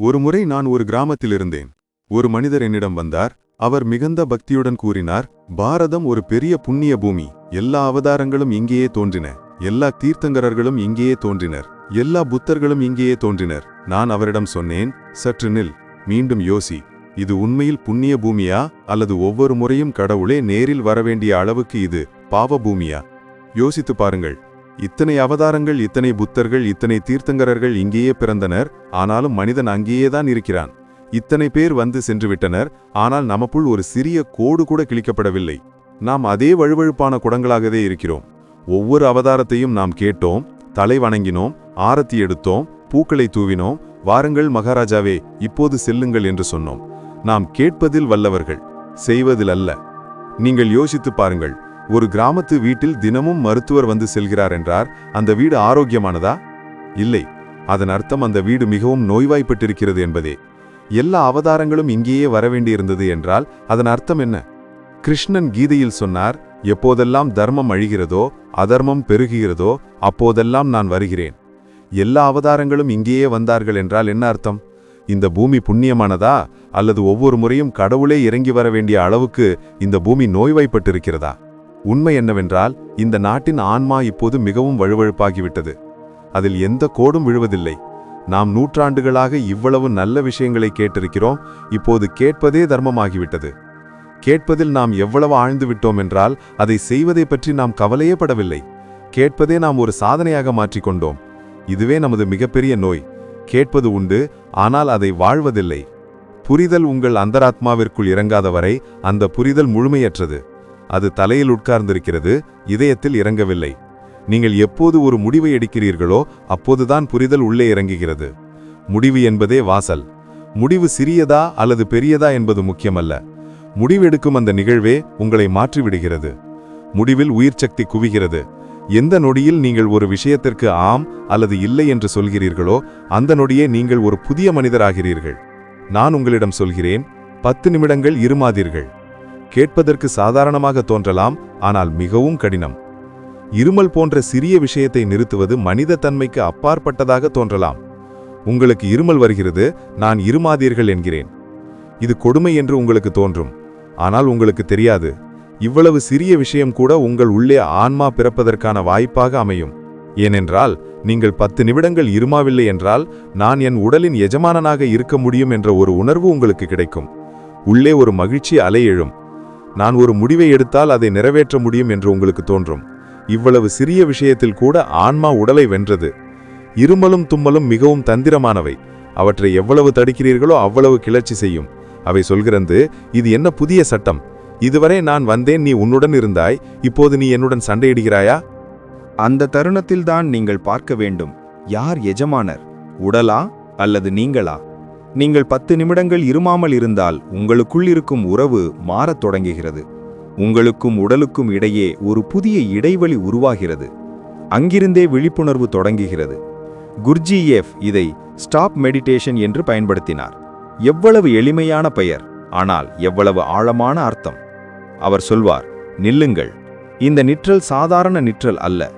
ஒருமுறை நான் ஒரு கிராமத்தில் இருந்தேன் ஒரு மனிதர் என்னிடம் வந்தார். அவர் மிகுந்த பக்தியுடன் கூறினார் பாரதம் ஒரு பெரிய புண்ணிய பூமி. எல்லா அவதாரங்களும் இங்கேயே தோன்றின. எல்லா தீர்த்தங்கரர்களும் இங்கேயே தோன்றினர். எல்லா புத்தர்களும் இங்கேயே தோன்றினர். நான் அவரிடம் சொன்னேன் சற்று நில். மீண்டும் யோசி. இது உண்மையில் புண்ணிய பூமியா? அல்லது ஒவ்வொரு முறையும் கடவுளே நேரில் வரவேண்டிய அளவுக்கு இது பாவ பூமியா? யோசித்து பாருங்கள். இத்தனை அவதாரங்கள் இத்தனை புத்தர்கள் இத்தனை தீர்த்தங்கரர்கள் இங்கேயே பிறந்தனர் ஆனாலும் மனிதன் அங்கேயே தான் இருக்கிறான். இத்தனை பேர் வந்து சென்று விட்டனர் ஆனால் நமக்குள் ஒரு சிறிய கோடு கூட கிழிக்கப்படவில்லை. நாம் அதே வழுவழுப்பான குடங்களாகவே இருக்கிறோம். ஒவ்வொரு அவதாரத்தையும் நாம் கேட்டோம் தலை வணங்கினோம் ஆரத்தி எடுத்தோம் பூக்களை தூவினோம் வாருங்கள் மகாராஜாவே இப்போது செல்லுங்கள் என்று சொன்னோம். நாம் கேட்பதில் வல்லவர்கள் செய்வதில் அல்ல. நீங்கள் யோசித்து பாருங்கள் ஒரு கிராமத்து வீட்டில் தினமும் மருத்துவர் வந்து செல்கிறார் என்றார். அந்த வீடு ஆரோக்கியமானதா? இல்லை. அதன் அர்த்தம் அந்த வீடு மிகவும் நோய்வாய்ப்பட்டிருக்கிறது என்பதே. எல்லா அவதாரங்களும் இங்கேயே வரவேண்டியிருந்தது என்றால் அதன் அர்த்தம் என்ன? கிருஷ்ணன் கீதையில் சொன்னார் எப்போதெல்லாம் தர்மம் அழிகிறதோ அதர்மம் பெருகுகிறதோ அப்போதெல்லாம் நான் வருகிறேன். எல்லா அவதாரங்களும் இங்கேயே வந்தார்கள் என்றால் என்ன அர்த்தம்? இந்த பூமி புண்ணியமானதா? அல்லது ஒவ்வொரு முறையும் கடவுளே இறங்கி வர வேண்டிய அளவுக்கு இந்த பூமி நோய்வாய்ப்பட்டிருக்கிறதா? உண்மை என்னவென்றால் இந்த நாட்டின் ஆன்மா இப்போது மிகவும் வழுவழுப்பாகிவிட்டது. அதில் எந்த கோடும் விழுவதில்லை. நாம் நூற்றாண்டுகளாக இவ்வளவு நல்ல விஷயங்களை கேட்டிருக்கிறோம் இப்போது கேட்பதே தர்மமாகிவிட்டது. கேட்பதில் நாம் எவ்வளவு ஆழ்ந்து விட்டோம் என்றால் அதை செய்வதை பற்றி நாம் கவலையே படவில்லை கேட்பதே நாம் ஒரு சாதனையாக மாற்றிக்கொண்டோம் இதுவே நமது மிகப்பெரிய நோய். கேட்பது உண்டு ஆனால் அதை வாழ்வதில்லை. புரிதல் உங்கள் அந்தராத்மாவிற்குள் இறங்காத வரை அந்த புரிதல் முழுமையற்றது. அது தலையில் உட்கார்ந்திருக்கிறது இதயத்தில் இறங்கவில்லை. நீங்கள் எப்போது ஒரு முடிவை எடுக்கிறீர்களோ அப்போதுதான் புரிதல் உள்ளே இறங்குகிறது. முடிவு என்பதே வாசல். முடிவு சிறியதா அல்லது பெரியதா என்பது முக்கியமல்ல. முடிவெடுக்கும் அந்த நிகழ்வே உங்களை மாற்றிவிடுகிறது. முடிவில் உயிர் சக்தி குவிகிறது. எந்த நொடியில் நீங்கள் ஒரு விஷயத்திற்கு ஆம் அல்லது இல்லை என்று சொல்கிறீர்களோ அந்த நொடியே நீங்கள் ஒரு புதிய மனிதராகிறீர்கள். நான் உங்களிடம் சொல்கிறேன் பத்து நிமிடங்கள் இருமாதீர்கள். கேட்பதற்கு சாதாரணமாக தோன்றலாம் ஆனால் மிகவும் கடினம். இருமல் போன்ற சிறிய விஷயத்தை நிறுத்துவது மனித தன்மைக்கு அப்பாற்பட்டதாக தோன்றலாம். உங்களுக்கு இருமல் வருகிறது நான் இருமாதீர்கள் என்கிறேன். இது கொடுமை என்று உங்களுக்கு தோன்றும். ஆனால் உங்களுக்கு தெரியாது. இவ்வளவு சிறிய விஷயம் கூட உங்கள் உள்ளே ஆன்மா பிறப்பதற்கான வாய்ப்பாக அமையும். ஏனென்றால் நீங்கள் பத்து நிமிடங்கள் இருமாவில்லை என்றால் நான் என் உடலின் எஜமானனாக இருக்க முடியும் என்ற ஒரு உணர்வு உங்களுக்கு கிடைக்கும். உள்ளே ஒரு மகிழ்ச்சி அலை எழும். நான் ஒரு முடிவை எடுத்தால் அதை நிறைவேற்ற முடியும் என்று உங்களுக்கு தோன்றும். இவ்வளவு சிறிய விஷயத்தில் கூட ஆன்மா உடலை வென்றது. இருமலும் தும்மலும் மிகவும் தந்திரமானவை. அவற்றை எவ்வளவு தடுக்கிறீர்களோ அவ்வளவு கிளர்ச்சி செய்யும். அவை சொல்கிறது இது என்ன புதிய சட்டம்? இதுவரை நான் வந்தேன் நீ உன்னுடன் இருந்தாய் இப்போது நீ என்னுடன் சண்டையிடுகிறாயா? அந்த தருணத்தில்தான் நீங்கள் பார்க்க வேண்டும் யார் எஜமானர்? உடலா அல்லது நீங்களா? நீங்கள் பத்து நிமிடங்கள் இருமாமல் இருந்தால் உங்களுக்குள் இருக்கும் உறவு மாறத் தொடங்குகிறது. உங்களுக்கும் உடலுக்கும் இடையே ஒரு புதிய இடைவெளி உருவாகிறது. அங்கிருந்தே விழிப்புணர்வு தொடங்குகிறது. குர்ஜியேஃப் இதை ஸ்டாப் மெடிடேஷன் என்று பயன்படுத்தினார். எவ்வளவு எளிமையான பெயர் ஆனால் எவ்வளவு ஆழமான அர்த்தம். அவர் சொல்வார் நில்லுங்கள். இந்த நிற்றல் சாதாரண நிற்றல் அல்ல.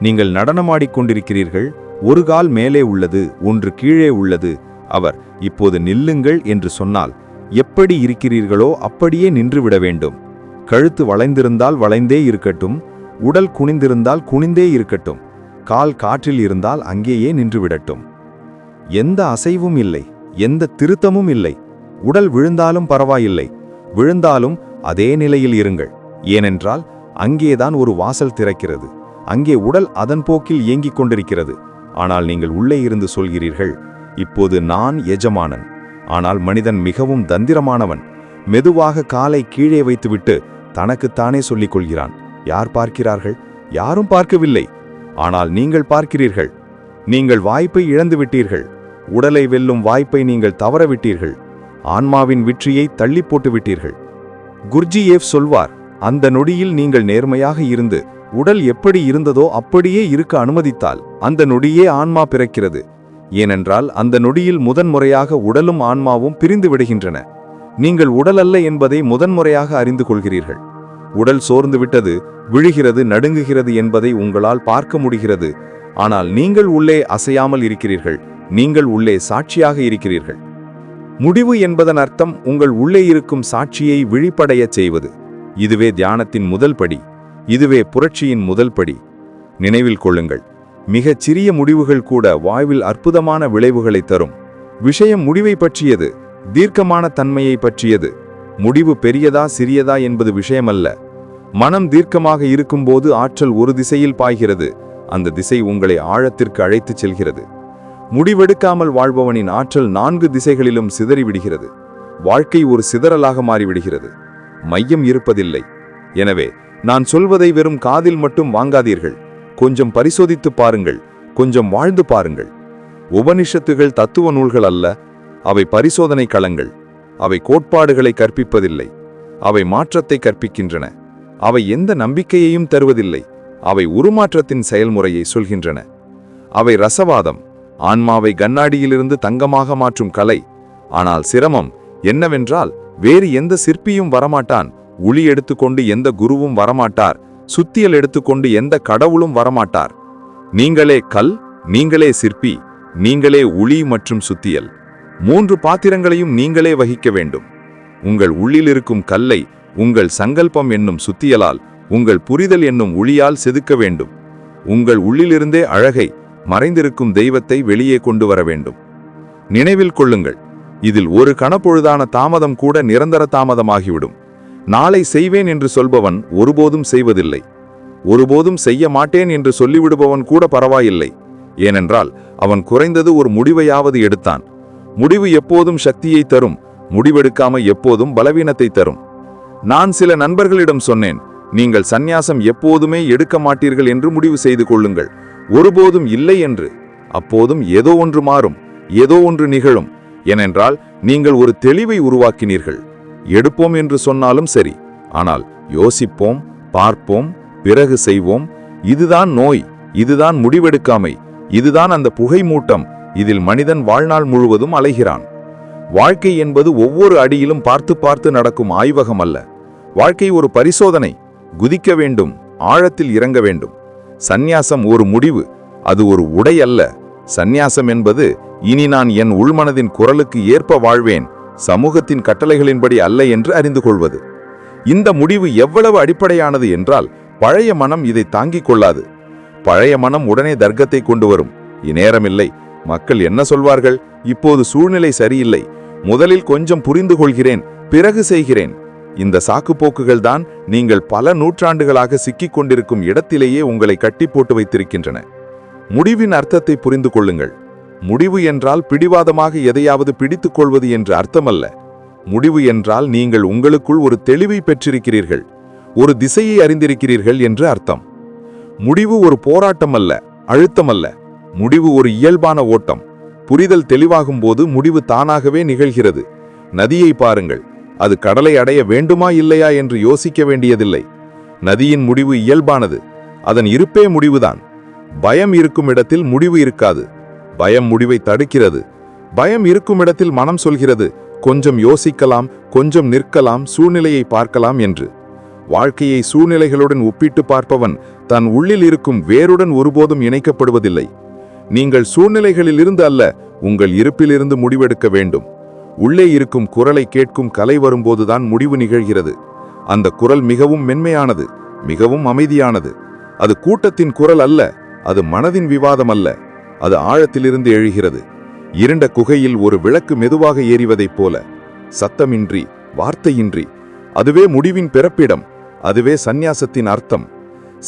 நீங்கள் நடனமாடிக் கொண்டிருக்கிறீர்கள். ஒரு கால் மேலே உள்ளது ஒன்று கீழே உள்ளது அவர் இப்போது நில்லுங்கள் என்று சொன்னால் எப்படி இருக்கிறீர்களோ அப்படியே நின்றுவிட வேண்டும். கழுத்து வளைந்திருந்தால் வளைந்தே இருக்கட்டும் உடல் குனிந்திருந்தால் குனிந்தே இருக்கட்டும் கால் காற்றில் இருந்தால் அங்கேயே நின்றுவிடட்டும். எந்த அசைவும் இல்லை எந்த திருத்தமும் இல்லை உடல் விழுந்தாலும் பரவாயில்லை விழுந்தாலும் அதே நிலையில் இருங்கள். ஏனென்றால் அங்கேதான் ஒரு வாசல் திறக்கிறது அங்கே உடல் அதன் போக்கில் இயங்கிக் கொண்டிருக்கிறது. ஆனால் நீங்கள் உள்ளே இருந்து சொல்கிறீர்கள் இப்போது நான் எஜமானன். ஆனால் மனிதன் மிகவும் தந்திரமானவன். மெதுவாக காலை கீழே வைத்துவிட்டு தனக்குத்தானே சொல்லிக் கொள்கிறான். யார் பார்க்கிறார்கள்? யாரும் பார்க்கவில்லை. ஆனால் நீங்கள் பார்க்கிறீர்கள். நீங்கள் வாய்ப்பை இழந்துவிட்டீர்கள். உடலை வெல்லும் வாய்ப்பை நீங்கள் தவறவிட்டீர்கள். ஆன்மாவின் வெற்றியை தள்ளி போட்டுவிட்டீர்கள். குர்ஜியேவ் சொல்வார் அந்த நொடியில் நீங்கள் நேர்மையாக இருந்து உடல் எப்படி இருந்ததோ அப்படியே இருக்க அனுமதித்தால் அந்த நொடியே ஆன்மா பிறக்கிறது. ஏனென்றால் அந்த நொடியில் முதன்முறையாக உடலும் ஆன்மாவும் பிரிந்து விடுகின்றன. நீங்கள் உடல் அல்ல என்பதை முதன்முறையாக அறிந்து கொள்கிறீர்கள். உடல் சோர்ந்து விட்டது விழுகிறது நடுங்குகிறது என்பதை உங்களால் பார்க்க முடிகிறது. ஆனால் நீங்கள் உள்ளே அசையாமல் இருக்கிறீர்கள் நீங்கள் உள்ளே சாட்சியாக இருக்கிறீர்கள். முடிவு என்பதன் அர்த்தம் உங்கள் உள்ளே இருக்கும் சாட்சியை விழிப்படையச் செய்வது. இதுவே தியானத்தின் முதல் படி இதுவே புரட்சியின் முதல் படி. நினைவில் கொள்ளுங்கள். மிகச் சிறிய முடிவுகள் கூட வாழ்வில் அற்புதமான விளைவுகளை தரும். விஷயம் முடிவை பற்றியது தீர்க்கமான தன்மையை பற்றியது. முடிவு பெரியதா சிறியதா என்பது விஷயமல்ல. மனம் தீர்க்கமாக இருக்கும்போது ஆற்றல் ஒரு திசையில் பாய்கிறது. அந்த திசை உங்களை ஆழத்திற்கு அழைத்துச் செல்கிறது. முடிவெடுக்காமல் வாழ்பவனின் ஆற்றல் நான்கு திசைகளிலும் சிதறிவிடுகிறது. வாழ்க்கை ஒரு சிதறலாக மாறிவிடுகிறது. மையம் இருப்பதில்லை. எனவே நான் சொல்வதை வெறும் காதில் மட்டும் வாங்காதீர்கள். கொஞ்சம் பரிசோதித்துப் பாருங்கள் கொஞ்சம் வாழ்ந்து பாருங்கள். உபனிஷத்துகள் தத்துவ நூல்கள் அல்ல அவை பரிசோதனை களங்கள். அவை கோட்பாடுகளை கற்பிப்பதில்லை அவை மாற்றத்தை கற்பிக்கின்றன. அவை எந்த நம்பிக்கையையும் தருவதில்லை அவை உருமாற்றத்தின் செயல்முறையை சொல்கின்றன. அவை ரசவாதம் ஆன்மாவை கண்ணாடியிலிருந்து தங்கமாக மாற்றும் கலை. ஆனால் சிரமம் என்னவென்றால் வேறு எந்த சிற்பியும் வரமாட்டான் உளி எடுத்துக்கொண்டு எந்த குருவும் வரமாட்டார் சுத்தியல் எடுத்துக்கொண்டு எந்த கடவுளும் வரமாட்டார். நீங்களே கல் நீங்களே சிற்பி நீங்களே உளி மற்றும் சுத்தியல். மூன்று பாத்திரங்களையும் நீங்களே வகிக்க வேண்டும். உங்கள் உள்ளில் இருக்கும் கல்லை உங்கள் சங்கல்பம் என்னும் சுத்தியலால் உங்கள் புரிதல் என்னும் ஒளியால் செதுக்க வேண்டும். உங்கள் உள்ளிலிருந்தே அழகை மறைந்திருக்கும் தெய்வத்தை வெளியே கொண்டு வர வேண்டும். நினைவில் கொள்ளுங்கள் இதில் ஒரு கணப்பொழுதான தாமதம் கூட நிரந்தர தாமதமாகிவிடும். நாளை செய்வேன் என்று சொல்பவன் ஒருபோதும் செய்வதில்லை. ஒருபோதும் செய்ய மாட்டேன் என்று சொல்லிவிடுபவன் கூட பரவாயில்லை. ஏனென்றால் அவன் குறைந்தது ஒரு முடிவையாவது எடுத்தான். முடிவு எப்போதும் சக்தியை தரும் முடிவெடுக்காம எப்போதும் பலவீனத்தை தரும். நான் சில நண்பர்களிடம் சொன்னேன் நீங்கள் சந்நியாசம் எப்போதுமே எடுக்க மாட்டீர்கள் என்று முடிவு செய்து கொள்ளுங்கள். ஒருபோதும் இல்லை என்று. அப்போதும் ஏதோ ஒன்று மாறும் ஏதோ ஒன்று நிகழும். ஏனென்றால் நீங்கள் ஒரு தெளிவை உருவாக்கினீர்கள். எடுப்போம் என்று சொன்னாலும் சரி. ஆனால் யோசிப்போம் பார்ப்போம் பிறகு செய்வோம். இதுதான் நோய் இதுதான் முடிவெடுக்காமை இதுதான் அந்த புகை மூட்டம் இதில் மனிதன் வாழ்நாள் முழுவதும் அலைகிறான். வாழ்க்கை என்பது ஒவ்வொரு அடியிலும் பார்த்து பார்த்து நடக்கும் ஆய்வகம் அல்ல வாழ்க்கை ஒரு பரிசோதனை குதிக்க வேண்டும் ஆழத்தில் இறங்க வேண்டும். சந்நியாசம் ஒரு முடிவு அது ஒரு உடை அல்ல சந்நியாசம் என்பது இனி நான் என் உள்மனதின் குரலுக்கு ஏற்ப வாழ்வேன் சமூகத்தின் கட்டளைகளின்படி அல்ல என்று அறிந்து கொள்வது. இந்த முடிவு எவ்வளவு அடிப்படையானது என்றால் பழைய மனம் இதை தாங்கிக் கொள்ளாது. பழைய மனம் உடனே தர்க்கத்தை கொண்டு வரும். இந்நேரமில்லை. மக்கள் என்ன சொல்வார்கள்? இப்போது சூழ்நிலை சரியில்லை. முதலில் கொஞ்சம் புரிந்து கொள்கிறேன் பிறகு செய்கிறேன். இந்த சாக்குப்போக்குகள் தான் நீங்கள் பல நூற்றாண்டுகளாக சிக்கிக் கொண்டிருக்கும் இடத்திலேயே உங்களை கட்டி போட்டு வைத்திருக்கின்றன. முடிவின் அர்த்தத்தை புரிந்து கொள்ளுங்கள். முடிவு என்றால் பிடிவாதமாக எதையாவது பிடித்துக் கொள்வது என்று அர்த்தமல்ல. முடிவு என்றால் நீங்கள் உங்களுக்குள் ஒரு தெளிவை பெற்றிருக்கிறீர்கள். ஒரு திசையை அறிந்திருக்கிறீர்கள் என்று அர்த்தம். முடிவு ஒரு போராட்டம் அல்ல அழுத்தம் அல்ல முடிவு ஒரு இயல்பான ஓட்டம். புரிதல் தெளிவாகும் போது முடிவு தானாகவே நிகழ்கிறது. நதியை பாருங்கள். அது கடலை அடைய வேண்டுமா இல்லையா என்று யோசிக்க வேண்டியதில்லை. நதியின் முடிவு இயல்பானது. அதன் இருப்பே முடிவுதான். பயம் இருக்கும் இடத்தில் முடிவு இருக்காது. பயம் முடிவை தடுக்கிறது. பயம் இருக்கும் இடத்தில் மனம் சொல்கிறது கொஞ்சம் யோசிக்கலாம் கொஞ்சம் நிற்கலாம் சூழ்நிலையை பார்க்கலாம் என்று. வாழ்க்கையை சூழ்நிலைகளுடன் ஒப்பிட்டு பார்ப்பவன் தன் உள்ளில் இருக்கும் வேருடன் ஒருபோதும் இணைக்கப்படுவதில்லை. நீங்கள் சூழ்நிலைகளிலிருந்து அல்ல உங்கள் இருப்பிலிருந்து முடிவெடுக்க வேண்டும். உள்ளே இருக்கும் குரலை கேட்கும் கலை வரும்போதுதான் முடிவு நிகழ்கிறது. அந்த குரல் மிகவும் மென்மையானது மிகவும் அமைதியானது. அது கூட்டத்தின் குரல் அல்ல அது மனதின் விவாதம் அல்ல. அது ஆழத்திலிருந்து எழுகிறது. இருண்ட குகையில் ஒரு விளக்கு மெதுவாக ஏறிவதைப் போல சத்தமின்றி வார்த்தையின்றி அதுவே முடிவின் பிறப்பிடம் அதுவே சந்நியாசத்தின் அர்த்தம்.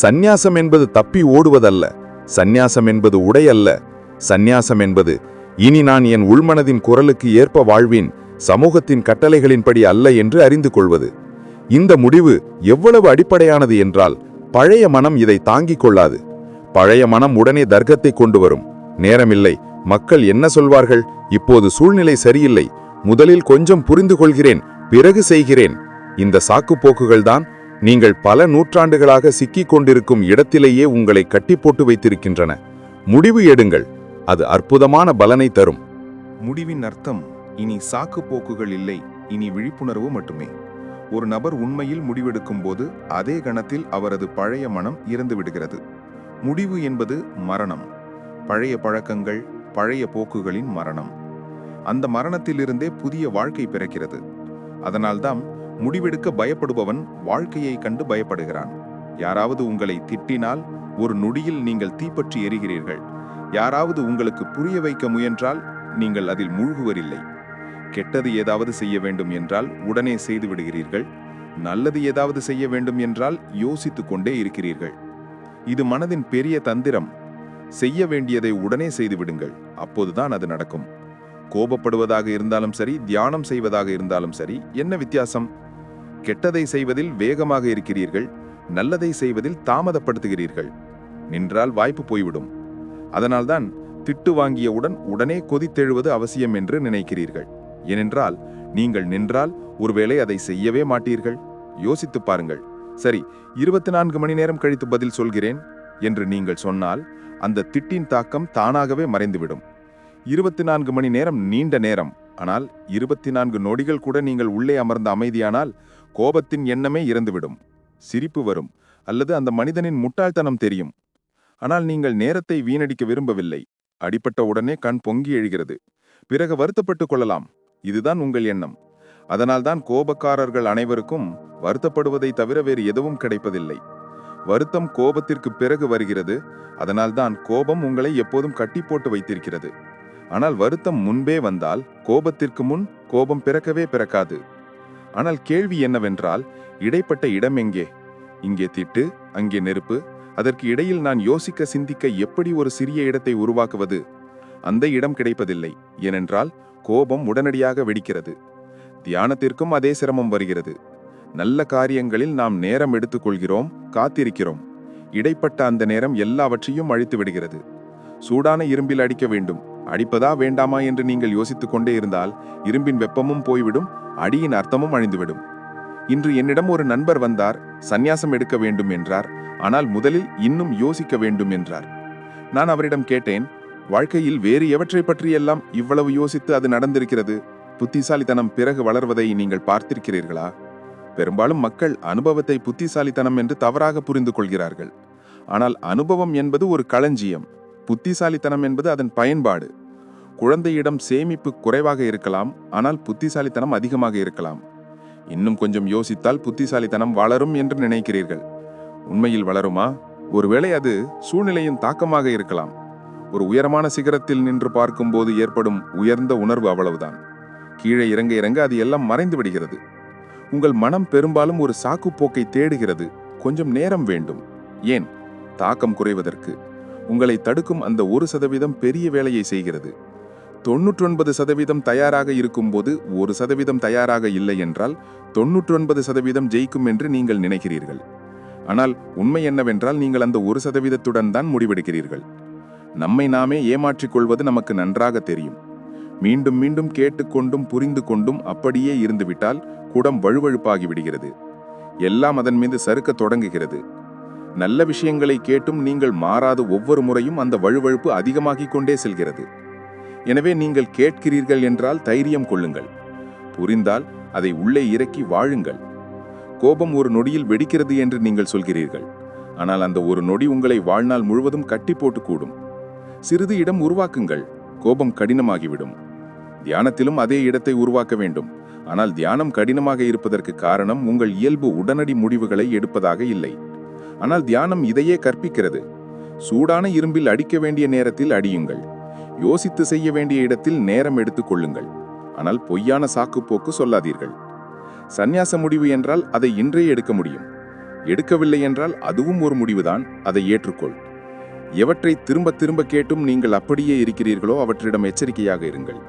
சந்நியாசம் என்பது தப்பி ஓடுவதல்ல சந்நியாசம் என்பது உடை அல்ல சந்நியாசம் என்பது இனி நான் என் உள்மனதின் குரலுக்கு ஏற்ப வாழ்வின் சமூகத்தின் கட்டளைகளின்படி அல்ல என்று அறிந்து கொள்வது. இந்த முடிவு எவ்வளவு அடிப்படையானது என்றால் பழைய மனம் இதை தாங்கிக் கொள்ளாது. பழைய மனம் உடனே தர்க்கத்தை கொண்டு வரும். நேரமில்லை. மக்கள் என்ன சொல்வார்கள்? இப்போது சூழ்நிலை சரியில்லை. முதலில் கொஞ்சம் புரிந்து கொள்கிறேன் பிறகு செய்கிறேன். இந்த சாக்குப்போக்குகள்தான் நீங்கள் பல நூற்றாண்டுகளாக சிக்கிக் கொண்டிருக்கும் இடத்திலேயே உங்களை கட்டி போட்டு வைத்திருக்கின்றன. முடிவு எடுங்கள். அது அற்புதமான பலனை தரும். முடிவின் அர்த்தம் இனி சாக்கு போக்குகள் இல்லை இனி விழிப்புணர்வு மட்டுமே. ஒரு நபர் உண்மையில் முடிவெடுக்கும் போது அதே கணத்தில் அவரது பழைய மனம் இறந்து விடுகிறது முடிவு என்பது மரணம். பழைய பழக்கங்கள் பழைய போக்குகளின் மரணம். அந்த மரணத்திலிருந்தே புதிய வாழ்க்கை பிறக்கிறது. அதனால்தான் முடிவெடுக்க பயப்படுபவன் வாழ்க்கையை கண்டு பயப்படுகிறான். யாராவது உங்களை திட்டினால் ஒரு நொடியில் நீங்கள் தீப்பற்றி எரிகிறீர்கள். யாராவது உங்களுக்கு புரிய வைக்க முயன்றால் நீங்கள் அதில் மூழ்குவரில்லை கெட்டது ஏதாவது செய்ய வேண்டும் என்றால் உடனே செய்து விடுகிறீர்கள். நல்லது ஏதாவது செய்ய வேண்டும் என்றால் யோசித்துக்கொண்டே இருக்கிறீர்கள். இது மனதின் பெரிய தந்திரம். செய்ய வேண்டியதை உடனே செய்து விடுங்கள். அப்போதுதான் அது நடக்கும். கோபப்படுவதாக இருந்தாலும் சரி தியானம் செய்வதாக இருந்தாலும் சரி என்ன வித்தியாசம்? கெட்டதை செய்வதில் வேகமாக இருக்கிறீர்கள் நல்லதை செய்வதில் தாமதப்படுத்துகிறீர்கள். நின்றால் வாய்ப்பு போய்விடும். அதனால்தான் திட்டு வாங்கியவுடன் உடனே கொதித்தெழுவது அவசியம் என்று நினைக்கிறீர்கள். ஏனென்றால் நீங்கள் நின்றால் ஒருவேளை அதை செய்யவே மாட்டீர்கள். யோசித்துப் பாருங்கள். சரி இருபத்தி நான்கு மணி நேரம் கழித்து பதில் சொல்கிறேன் என்று நீங்கள் சொன்னால் அந்த திட்டின் தாக்கம் தானாகவே மறைந்துவிடும். இருபத்தி நான்கு மணி நேரம் நீண்ட நேரம். ஆனால் இருபத்தி நான்கு நொடிகள் கூட நீங்கள் உள்ளே அமர்ந்த அமைதியானால் கோபத்தின் எண்ணமே இறந்துவிடும். சிரிப்பு வரும். அல்லது அந்த மனிதனின் முட்டாள்தனம் தெரியும். ஆனால் நீங்கள் நேரத்தை வீணடிக்க விரும்பவில்லை. அடிபட்ட உடனே கண் பொங்கி எழுகிறது. பிறகு வருத்தப்பட்டுக் கொள்ளலாம். இதுதான் உங்கள் எண்ணம். அதனால்தான் கோபக்காரர்கள் அனைவருக்கும் வருத்தப்படுவதை தவிர வேறு எதுவும் கிடைப்பதில்லை. வருத்தம் கோபத்திற்கு பிறகு வருகிறது. அதனால்தான் கோபம் உங்களை எப்போதும் கட்டி போட்டு வைத்திருக்கிறது. ஆனால் வருத்தம் முன்பே வந்தால் கோபத்திற்கு முன் கோபம் பிறக்கவே பிறக்காது. ஆனால் கேள்வி என்னவென்றால் இடைப்பட்ட இடம் எங்கே? இங்கே திட்டு அங்கே நெருப்பு அதற்கு இடையில் நான் யோசிக்க சிந்திக்க எப்படி ஒரு சிறிய இடத்தை உருவாக்குவது? அந்த இடம் கிடைப்பதில்லை. ஏனென்றால் கோபம் உடனடியாக வெடிக்கிறது. தியானத்திற்கும் அதே சிரமம் வருகிறது. நல்ல காரியங்களில் நாம் நேரம் எடுத்துக்கொள்கிறோம் காத்திருக்கிறோம். இடைப்பட்ட அந்த நேரம் எல்லாவற்றையும் அழித்து விடுகிறது. சூடான இரும்பில் அடிக்க வேண்டும். அடிப்பதா வேண்டாமா என்று நீங்கள் யோசித்துக் கொண்டே இருந்தால் இரும்பின் வெப்பமும் போய்விடும் அடியின் அர்த்தமும் அழிந்துவிடும். இன்று என்னிடம் ஒரு நண்பர் வந்தார் சந்நியாசம் எடுக்க வேண்டும் என்றார் ஆனால் முதலில் இன்னும் யோசிக்க வேண்டும் என்றார். நான் அவரிடம் கேட்டேன் வாழ்க்கையில் வேறு எவற்றை பற்றியெல்லாம் இவ்வளவு யோசித்து அது நடந்திருக்கிறது? புத்திசாலித்தனம் பிறகு வளர்வதை நீங்கள் பார்த்திருக்கிறீர்களா? பெரும்பாலும் மக்கள் அனுபவத்தை புத்திசாலித்தனம் என்று தவறாக புரிந்து கொள்கிறார்கள். ஆனால் அனுபவம் என்பது ஒரு களஞ்சியம். புத்திசாலித்தனம் என்பது அதன் பயன்பாடு. குழந்தையிடம் சேமிப்பு குறைவாக இருக்கலாம் ஆனால் புத்திசாலித்தனம் அதிகமாக இருக்கலாம். இன்னும் கொஞ்சம் யோசித்தால் புத்திசாலித்தனம் வளரும் என்று நினைக்கிறீர்கள். உண்மையில் வளருமா? ஒருவேளை அது சூழ்நிலையின் தாக்கமாக இருக்கலாம். ஒரு உயரமான சிகரத்தில் நின்று பார்க்கும்போது ஏற்படும் உயர்ந்த உணர்வு அவ்வளவுதான். கீழே இறங்க இறங்க அது எல்லாம் மறைந்து விடுகிறது. உங்கள் மனம் பெரும்பாலும் ஒரு சாக்குப்போக்கை தேடுகிறது. கொஞ்சம் நேரம் வேண்டும். ஏன்? தாக்கம் குறைவதற்கு. உங்களை தடுக்கும் அந்த ஒரு சதவீதம் பெரிய வேலையை செய்கிறது. தொன்னூற்றொன்பது சதவீதம் தயாராக இருக்கும்போது ஒரு சதவீதம் தயாராக இல்லை என்றால் தொன்னூற்றொன்பது சதவீதம் ஜெயிக்கும் என்று நீங்கள் நினைக்கிறீர்கள். ஆனால் உண்மை என்னவென்றால் நீங்கள் அந்த ஒரு சதவீதத்துடன் தான் முடிவெடுக்கிறீர்கள். நம்மை நாமே ஏமாற்றிக் கொள்வது நமக்கு நன்றாக தெரியும். மீண்டும் மீண்டும் கேட்டுக்கொண்டும் புரிந்து கொண்டும் அப்படியே இருந்துவிட்டால் குடம் வழுவழுப்பாகி விடுகிறது. எல்லாம் அதன் மீது சறுக்க தொடங்குகிறது. நல்ல விஷயங்களை கேட்டும் நீங்கள் மாறாத ஒவ்வொரு முறையும் அந்த வழுவழுப்பு அதிகமாகிக் கொண்டே செல்கிறது. எனவே நீங்கள் கேட்கிறீர்கள் என்றால் தைரியம் கொள்ளுங்கள். புரிந்தால் அதை உள்ளே இறக்கி வாழுங்கள். கோபம் ஒரு நொடியில் வெடிக்கிறது என்று நீங்கள் சொல்கிறீர்கள். ஆனால் அந்த ஒரு நொடி உங்களை வாழ்நாள் முழுவதும் கட்டி போட்டு கூடும் சிறிது இடம் உருவாக்குங்கள். கோபம் கடினமாகிவிடும். தியானத்திலும் அதே இடத்தை உருவாக்க வேண்டும். ஆனால் தியானம் கடினமாக இருப்பதற்கு காரணம் உங்கள் இயல்பு உடனடி முடிவுகளை எடுப்பதாக இல்லை. ஆனால் தியானம் இதையே கற்பிக்கிறது. சூடான இரும்பில் அடிக்க வேண்டிய நேரத்தில் அடியுங்கள். யோசித்து செய்ய வேண்டிய இடத்தில் நேரம் எடுத்துக் கொள்ளுங்கள். ஆனால் பொய்யான சாக்குப்போக்கு சொல்லாதீர்கள். சந்நியாச முடிவு என்றால் அதை இன்றே எடுக்க முடியும். எடுக்கவில்லை என்றால் அதுவும் ஒரு முடிவுதான் அதை ஏற்றுக்கொள். எவற்றை திரும்ப திரும்ப கேட்டும் நீங்கள் அப்படியே இருக்கிறீர்களோ அவற்றிடம் எச்சரிக்கையாக இருங்கள்.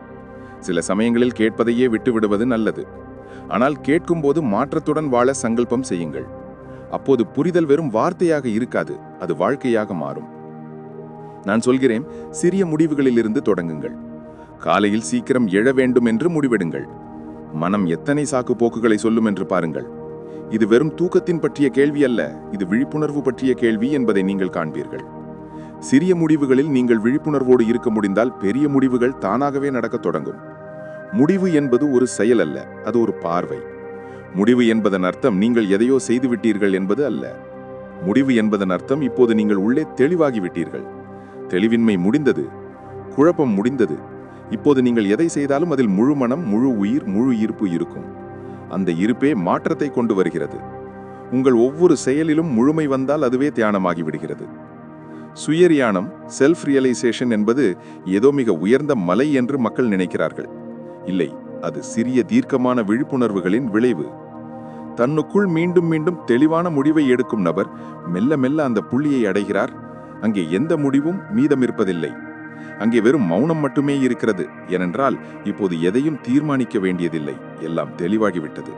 சில சமயங்களில் கேட்பதையே விட்டுவிடுவது நல்லது. ஆனால் கேட்கும்போது மாற்றத்துடன் வாழ சங்கல்பம் செய்யுங்கள். அப்போது புரிதல் வெறும் வார்த்தையாக இருக்காது அது வாழ்க்கையாக மாறும். நான் சொல்கிறேன் சிறிய முடிவுகளிலிருந்து தொடங்குங்கள். காலையில் சீக்கிரம் எழ வேண்டும் என்று முடிவெடுங்கள். மனம் எத்தனை சாக்கு போக்குகளை சொல்லும் என்று பாருங்கள். இது வெறும் தூக்கத்தின் பற்றிய கேள்வி அல்ல இது விழிப்புணர்வு பற்றிய கேள்வி என்பதை நீங்கள் காண்பீர்கள். சிறிய முடிவுகளில் நீங்கள் விழிப்புணர்வோடு இருக்க முடிந்தால் பெரிய முடிவுகள் தானாகவே நடக்கத் தொடங்கும். முடிவு என்பது ஒரு செயல் அல்ல அது ஒரு பார்வை. முடிவு என்பதன் அர்த்தம் நீங்கள் எதையோ செய்துவிட்டீர்கள் என்பது அல்ல. முடிவு என்பதன் அர்த்தம் இப்போது நீங்கள் உள்ளே தெளிவாகிவிட்டீர்கள். தெளிவின்மை முடிந்தது குழப்பம் முடிந்தது. இப்போது நீங்கள் எதை செய்தாலும் அதில் முழு மனம் முழு உயிர் முழு ஈர்ப்பு இருக்கும். அந்த இருப்பே மாற்றத்தை கொண்டு வருகிறது. உங்கள் ஒவ்வொரு செயலிலும் முழுமை வந்தால் அதுவே தியானமாகி விடுகிறது சுயரியானம் செல்ஃப் ரியலைசேஷன் என்பது ஏதோ மிக உயர்ந்த மலை என்று மக்கள் நினைக்கிறார்கள். இல்லை அது சிறிய தீர்க்கமான விழிப்புணர்வுகளின் விளைவு. தன்னுக்குள் மீண்டும் மீண்டும் தெளிவான முடிவை எடுக்கும் நபர் மெல்ல மெல்ல அந்த புள்ளியை அடைகிறார். அங்கே எந்த முடிவும் மீதமிருப்பதில்லை. அங்கே வெறும் மௌனம் மட்டுமே இருக்கிறது. ஏனென்றால் இப்போது எதையும் தீர்மானிக்க வேண்டியதில்லை. எல்லாம் தெளிவாகிவிட்டது.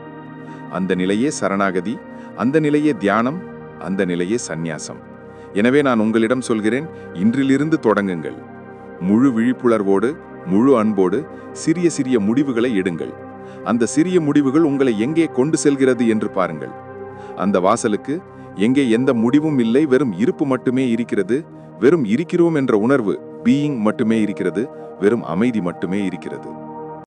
அந்த நிலையே சரணாகதி அந்த நிலையே தியானம் அந்த நிலையே சந்நியாசம். எனவே நான் உங்களிடம் சொல்கிறேன் இன்றிலிருந்து தொடங்குங்கள். முழு விழிப்புணர்வோடு முழு அன்போடு சிறிய சிறிய முடிவுகளை எடுங்கள் அந்த சிறிய முடிவுகள் உங்களை எங்கே கொண்டு செல்கிறது என்று பாருங்கள். அந்த வாசலுக்கு எங்கே எந்த முடிவும் இல்லை வெறும் இருப்பு மட்டுமே இருக்கிறது வெறும் இருக்கிறோம் என்ற உணர்வு பீயிங் மட்டுமே இருக்கிறது வெறும் அமைதி மட்டுமே இருக்கிறது.